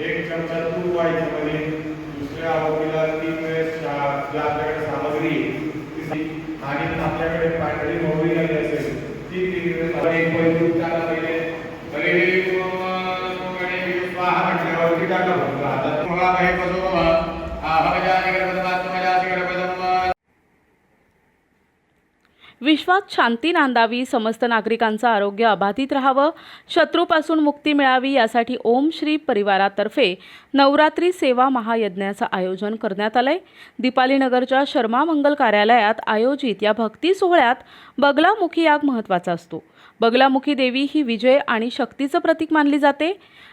एक चमचा तूप व्हायचं मध्ये दुसऱ्या आरोपीला तीन वेळेस आपल्याकडे सामग्री आणि आपल्याकडे पांढरी मोहरी आली असेल ती तीन वेळेस एक पै तूप विश्वात शांती नांदावी समस्त नागरिकांचं आरोग्य अबाधित राहावं शत्रूपासून मुक्ती मिळावी यासाठी ओम श्री परिवारातर्फे नवरात्री सेवा महायज्ञाचं आयोजन करण्यात आलंय. दीपालीनगरच्या शर्मा मंगल कार्यालयात आयोजित या भक्ती सोहळ्यात बगलामुखी याग महत्त्वाचा असतो. बगलामुखी देवी ही विजय आणि शक्तीचं प्रतीक मानली जाते.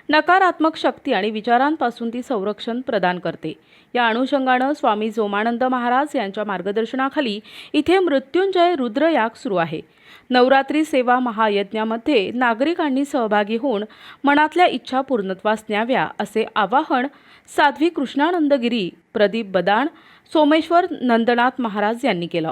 नकारात्मक शक्ती आणि विचारांपासून ती संरक्षण प्रदान करते. या अनुषंगानं स्वामी जोमानंद महाराज यांच्या मार्गदर्शनाखाली इथे मृत्युंजय रुद्रयाग सुरू आहे. नवरात्री सेवा महायज्ञामध्ये नागरिकांनी सहभागी होऊन मनातल्या इच्छा पूर्णत्वास न्याव्या असे आवाहन साध्वी कृष्णानंदगिरी प्रदीप बदाण सोमेश्वर नंदनाथ महाराज यांनी केलं.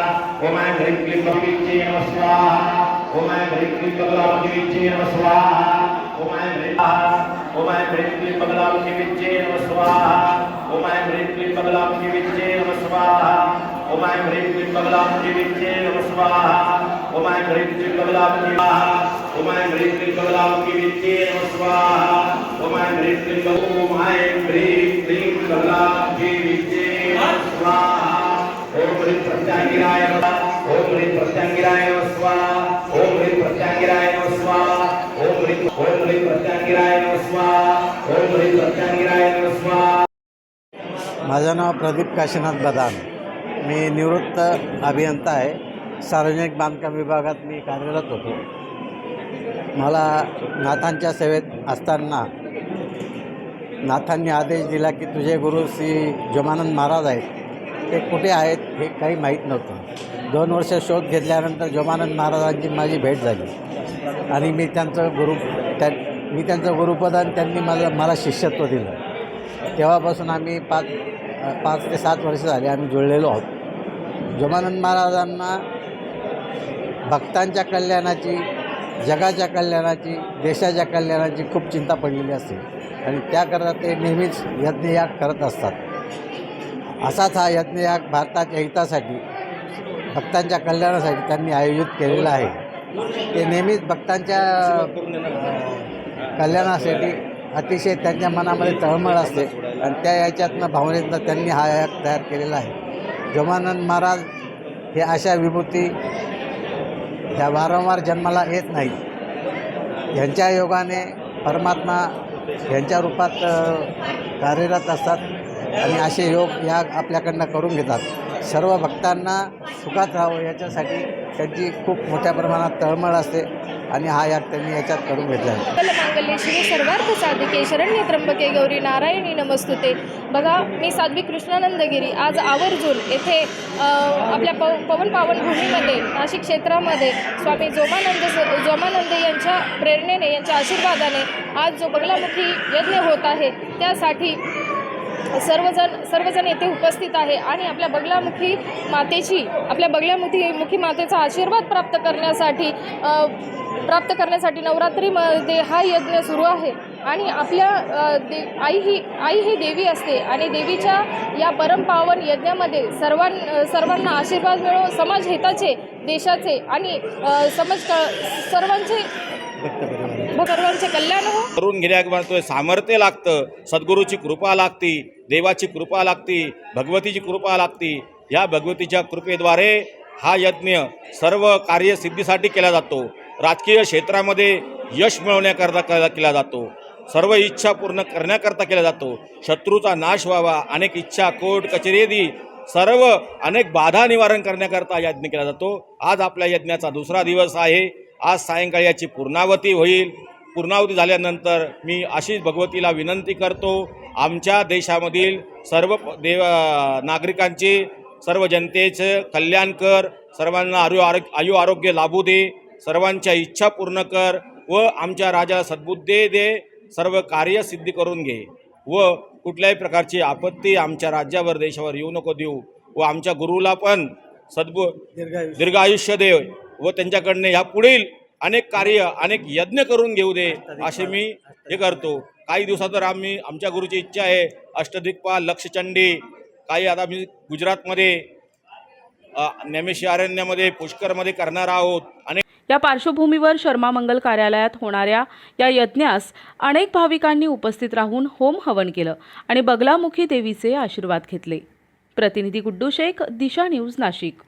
ओम ऐं ह्रीं क्लीं स्वाहा नमः स्वाहा ओम ऐं ह्रीं क्लीं क्लीं नमः स्वाहा ओम ऐं ह्रीं ओम ऐं ह्रीं क्लीं क्लीं बगलामुखी विच्चेन स्वाहा ओम ऐं ह्रीं क्लीं क्लीं बगलामुखी विच्चेन स्वाहा ओम क्लीं क्लीं बगलामुखी नमः स्वाहा ओम क्लीं क्लीं बगलामुखी विच्चेन ओम क्लीं क्लीं स्वाहा ओम क्लीं क्लीं स्वाहा ओम क्लीं क्लीं ओम क्लीं क्लीं बगलामुखी स्वाहा ओम ह्रीं प्रत्यांगिराय नमः ओम ह्रीं प्रत्यांगिराय नमः स्वाहा ओम ह्रीं प्रत्यांगिराय नमः स्वाहा ओम ह्रीं प्रत्यांगिराय ओम ह्रीं प्रत्यांगिराय नमस्वा माझं नाव प्रदीप काशीनाथ बदान मी निवृत्त अभियंता आहे. सार्वजनिक बांधकाम विभागात मी कार्यरत होतो. मला नाथांच्या सेवेत असताना नाथांनी आदेश दिला की तुझे गुरु श्री जोमानंद महाराज आहेत. ते कुठे आहेत हे काही माहीत नव्हतं. दोन वर्ष शोध घेतल्यानंतर जोमानंद महाराजांची माझी भेट झाली. आणि मी त्यांचं गुरु त्या मी त्यांचं गुरुपद आणि त्यांनी मला मला शिष्यत्व दिलं. तेव्हापासून आम्ही पाच पाच ते सात वर्ष झाले आम्ही जुळलेलो आहोत. जोमानंद महाराजांना भक्तांच्या कल्याणाची जगाच्या कल्याणाची देशाच्या कल्याणाची खूप चिंता पडलेली असते. आणि त्याकरता ते नेहमीच यज्ञयाग करत असतात. असाच हा यज्ञयाग भारताच्या हितासाठी भक्तांच्या कल्याणासाठी त्यांनी आयोजित केलेला आहे. ते नेहमीच भक्तांच्या कल्याणासाठी अतिशय त्यांच्या मनामध्ये तळमळ असते. आणि त्या याच्यातनं भावनेतनं त्यांनी हा ॲप तयार केलेला आहे. जोमानंद महाराज हे अशा विभूती ह्या वारंवार जन्माला येत नाही ह्यांच्या योगाने परमात्मा ह्यांच्या रूपात कार्यरत असतात आणि असे योग या आपल्याकडनं करून घेतात. सर्व भक्तांना सुखात राहावं याच्यासाठी त्यांची खूप मोठ्या प्रमाणात तळमळ असते आणि हा याग त्यांनी याच्यात करून घेतला आहे. मंगलमांगल्ये सर्वार्थ साधिके शरण्य त्र्यंबके गौरी नारायणी नमस्तुते. बघा मी साध्वी कृष्णानंदगिरी आज आवर्जून येथे आपल्या पव पवन पावन भूमीमध्ये नाशिक क्षेत्रामध्ये स्वामी जोमानंद जोमानंद यांच्या प्रेरणेने यांच्या आशीर्वादाने आज जो बगलामुखी यज्ञ होत आहे त्यासाठी सर्वजण सर्वजण येथे उपस्थित आहे आणि आपल्या बगलामुखी मातेची आपल्या बगलामुखी मुखी मातेचा आशीर्वाद प्राप्त करण्यासाठी प्राप्त करण्यासाठी नवरात्रीमध्ये हा यज्ञ सुरू आहे. आणि आपल्या दे आई ही आई ही देवी असते आणि देवीच्या या परमपावन यज्ञामध्ये सर्वां सर्वांना आशीर्वाद मिळो समाज हिताचे देशाचे आणि समज समाज सर्वांचे मग सर्वांचे कल्याण हो करून घेण्या म्हणतोय सामर्थ्य लागतं सद्गुरूची कृपा लागती देवाची कृपा लागती भगवतीची कृपा लागती या भगवतीच्या कृपेद्वारे हा यज्ञ सर्व कार्यसिद्धीसाठी केला जातो. राजकीय क्षेत्रामध्ये यश मिळवण्याकरता केला जातो. सर्व इच्छा पूर्ण करण्याकरता केला जातो. शत्रूचा नाश व्हावा अनेक इच्छा कोर्ट कचेरी सर्व अनेक बाधा निवारण करण्याकरता यज्ञ केला जातो. आज आपल्या यज्ञाचा दुसरा दिवस आहे. आज सायंकाळी याची पूर्णावती होईल. पूर्णावती झाल्यानंतर मी अशीच भगवतीला विनंती करतो आमच्या देशामधील सर्व देव नागरिकांचे सर्व जनतेचं कल्याण कर सर्वांना आयु आरोग्य आयु आरोग्य लाभू दे सर्वांच्या इच्छा पूर्ण कर व आमच्या राजाला सद्बुद्धी दे सर्व कार्यसिद्धी करून घे व कुठल्याही प्रकारची आपत्ती आमच्या राज्यावर देशावर येऊ नको देऊ व आमच्या गुरुला पण सद्बु दीर्घ आयुष्य दे व त्यांच्याकडनं ह्या पुढील अनेक कार्य अनेक यज्ञ करून घेऊ दे असे मी हे करतो. काही दिवसात तर आम्ही आमच्या गुरुची इच्छा आहे अष्टदिक्पाल लक्षचंडी काही आता मी गुजरातमध्ये अ, नेमेशी अरण्यामध्ये पुष्करमध्ये करणार आहोत. आणि या पार्श्वभूमीवर शर्मा मंगल कार्यालयात होणाऱ्या या यज्ञास अनेक भाविकांनी उपस्थित राहून होम हवन केलं आणि बगलामुखी देवीचे आशीर्वाद घेतले. प्रतिनिधी गुड्डू शेख दिशा न्यूज नाशिक.